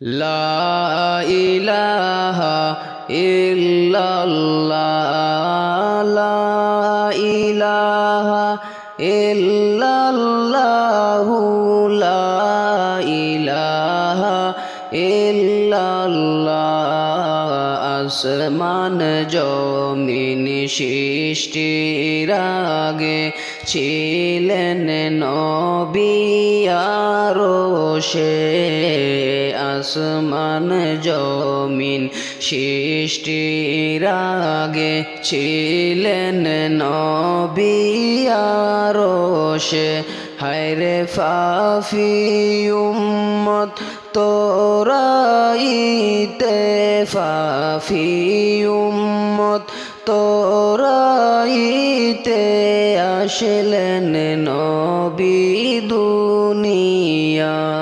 لا إله إلا الله لا إله إلا الله لا إله إلا الله আসমান জমিন সৃষ্টির আগে ছিলেন নবিয়ারো সে আসমান জমিন সৃষ্টির আগে ছিলেন নবিয়ারো সে। হায়রে ফাফি উম্মত তোরাইতে, ফাফি উম্মত তোরাইতে আসলেন নবী দুনিয়ায়।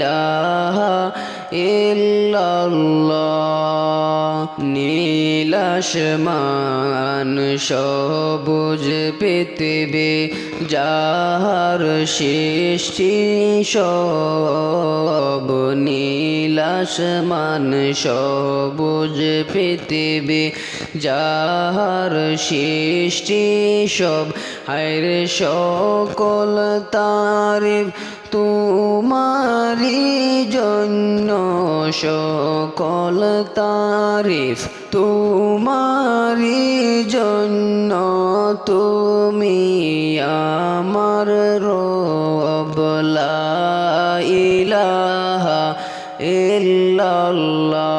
ইলাহা ইল্লাল্লাহ নীলাসমান সবুজ পৃথিবী, যাহার সৃষ্টি সব নীলাসমান সবুজ পৃথিবী, যাহার সৃষ্টি সব, হায়রে সকল তারিফ তোমারি জন্য সকল তারিফ তোমারি জন্য তুমি আমার রবলা ইলাহা ইল্লাল্লাহ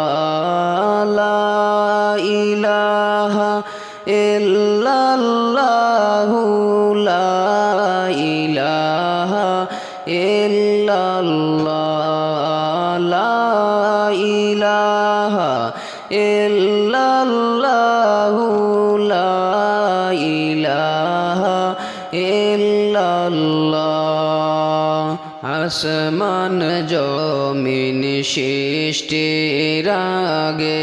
ইলাহা ইল্লাল্লাহু। ইল্লাল্লাহু লা ইলাহা ইল্লাল্লাহ। আসমান জমিন সৃষ্টির আগে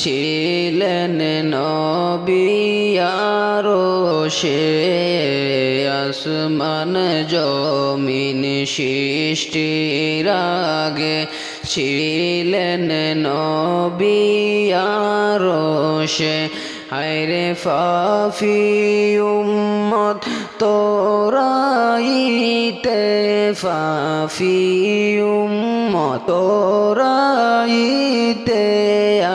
ছিলেন নবিয়ারো সে আসমান জমিন সৃষ্টির আগে ছিলেন নবিয়ারো সে, হায়রে ফাফি উম্মত, তোরাইতে ফাফি উম্মত, তোরাইতে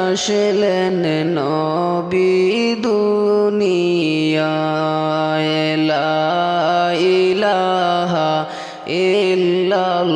আসলেন নবী দুনিয়ায়, লা ইলাহা ইল্লাল্লাহ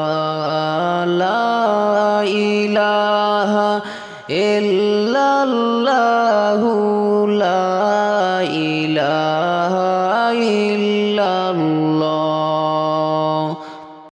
ইলাহা ইল্লাল্লাহু লা